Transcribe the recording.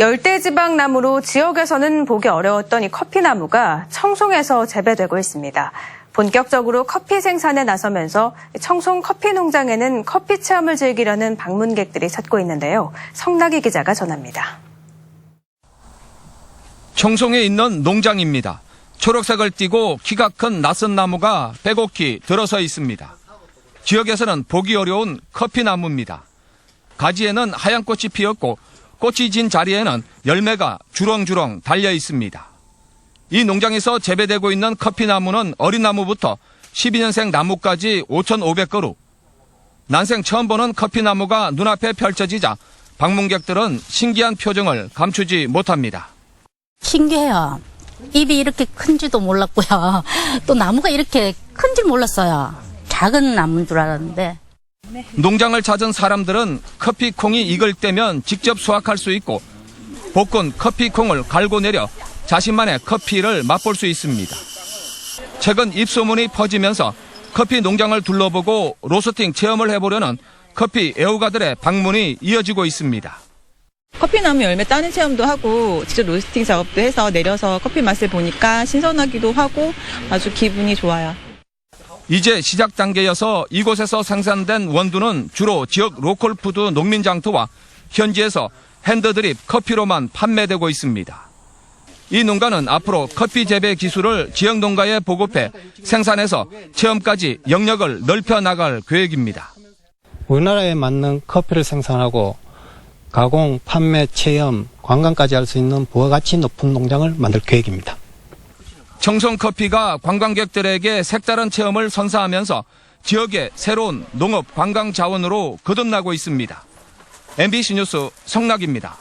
열대지방나무로 지역에서는 보기 어려웠던 이 커피나무가 청송에서 재배되고 있습니다. 본격적으로 커피 생산에 나서면서 청송 커피 농장에는 커피 체험을 즐기려는 방문객들이 찾고 있는데요. 성나기 기자가 전합니다. 청송에 있는 농장입니다. 초록색을 띠고 키가 큰 낯선 나무가 빼곡히 들어서 있습니다. 지역에서는 보기 어려운 커피나무입니다. 가지에는 하얀 꽃이 피었고 꽃이 진 자리에는 열매가 주렁주렁 달려 있습니다. 이 농장에서 재배되고 있는 커피나무는 어린 나무부터 12년생 나무까지 5,500그루. 난생 처음 보는 커피나무가 눈앞에 펼쳐지자 방문객들은 신기한 표정을 감추지 못합니다. 신기해요. 입이 이렇게 큰지도 몰랐고요. 또 나무가 이렇게 큰줄 몰랐어요. 작은 나무인 줄 알았는데. 농장을 찾은 사람들은 커피콩이 익을 때면 직접 수확할 수 있고 볶은 커피콩을 갈고 내려 자신만의 커피를 맛볼 수 있습니다. 최근 입소문이 퍼지면서 커피 농장을 둘러보고 로스팅 체험을 해보려는 커피 애호가들의 방문이 이어지고 있습니다. 커피나무 열매 따는 체험도 하고 직접 로스팅 작업도 해서 내려서 커피 맛을 보니까 신선하기도 하고 아주 기분이 좋아요. 이제 시작 단계여서 이곳에서 생산된 원두는 주로 지역 로컬 푸드 농민 장터와 현지에서 핸드드립 커피로만 판매되고 있습니다. 이 농가는 앞으로 커피 재배 기술을 지역 농가에 보급해 생산해서 체험까지 영역을 넓혀 나갈 계획입니다. 우리나라에 맞는 커피를 생산하고 가공, 판매, 체험, 관광까지 할 수 있는 부가가치 높은 농장을 만들 계획입니다. 청송 커피가 관광객들에게 색다른 체험을 선사하면서 지역의 새로운 농업 관광 자원으로 거듭나고 있습니다. MBC 뉴스 성락입니다.